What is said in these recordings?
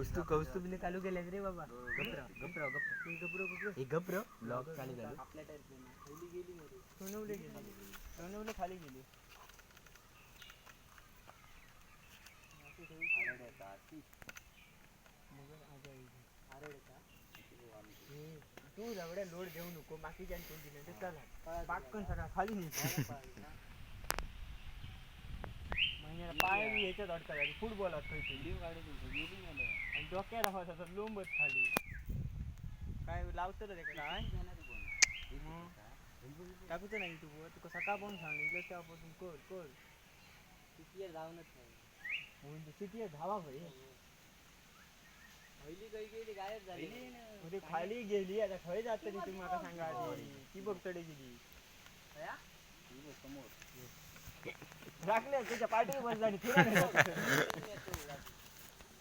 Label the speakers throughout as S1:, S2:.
S1: कौस्तु कौस्तु बिन के केलं रे बाबा गप्र गप्र ये
S2: गप्र गप्र
S1: ये गप्र लॉक चालू झालं
S2: आपल्या टाईप खाली गेली सोनवले गेली सोनवले खाली गेली तू जवळ लोड घेऊ नको बाकीच्या तू दिले तर चला पाककन सगळा खाली नाही महिन्याला पाय याच्यात अडका फुटबॉल अडकायची गाडी गेली नाही डोक्यात हवं असं लोंबत खाली काय लावतो रे ते काय टाकूचं नाही युट्यूबवर तुका सकाळ पाहून सांगितलं तेव्हापासून कर कर
S1: सिटीयर जाऊनच नाही
S2: सिटीयर धावा खरी
S1: पहिली काही गेली गायब झाली
S2: खाली गेली आता खंय जातली ती म्हाका सांगा आधी ती बघतडी गेली समोर राखल्या तुझ्या पाठी बस जाणी तुला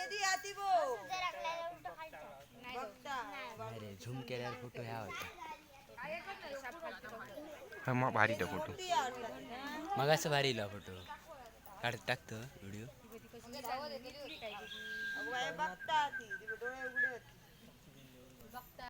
S2: मग हाँ,
S3: भारी
S4: तो
S1: फोटो
S3: मग भारी फोटो
S1: टाकतो व्हिडिओ
S4: बघता